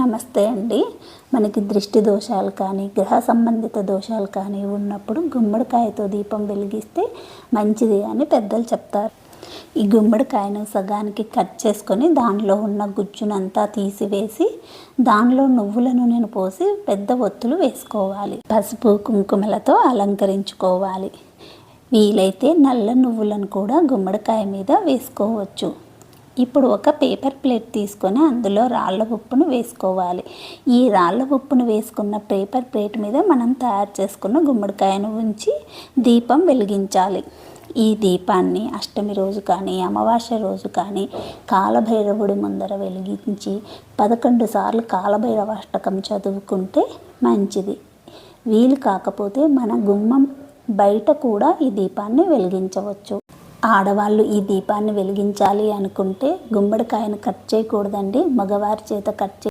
నమస్తే అండి. మనకి దృష్టి దోషాలు కానీ గ్రహ సంబంధిత దోషాలు కానీ ఉన్నప్పుడు గుమ్మడికాయతో దీపం వెలిగిస్తే మంచిది అని పెద్దలు చెప్తారు. ఈ గుమ్మడికాయను సగానికి కట్ చేసుకొని దానిలో ఉన్న గుజ్జునంతా తీసివేసి దానిలో నువ్వుల నూనెను పోసి పెద్ద ఒత్తులు వేసుకోవాలి. పసుపు కుంకుమలతో అలంకరించుకోవాలి. వీలైతే నల్ల నువ్వులను కూడా గుమ్మడికాయ మీద వేసుకోవచ్చు. ఇప్పుడు ఒక పేపర్ ప్లేట్ తీసుకొని అందులో రాళ్ళ ఉప్పును వేసుకోవాలి. ఈ రాళ్ళ ఉప్పును వేసుకున్న పేపర్ ప్లేట్ మీద మనం తయారు చేసుకున్న గుమ్మడికాయను ఉంచి దీపం వెలిగించాలి. ఈ దీపాన్ని అష్టమి రోజు కానీ అమావాస్య రోజు కానీ కాలభైరవుడి ముందర వెలిగించి పదకొండు సార్లు కాలభైరవ అష్టకం చదువుకుంటే మంచిది. వీలు కాకపోతే మన గుమ్మం బయట కూడా ఈ దీపాన్ని వెలిగించవచ్చు. ఆడవాళ్ళు ఈ దీపాన్ని వెలిగించాలి అనుకుంటే గుమ్మడికాయను కట్ చేయకూడదండి. మగవారి చేత కట్ చే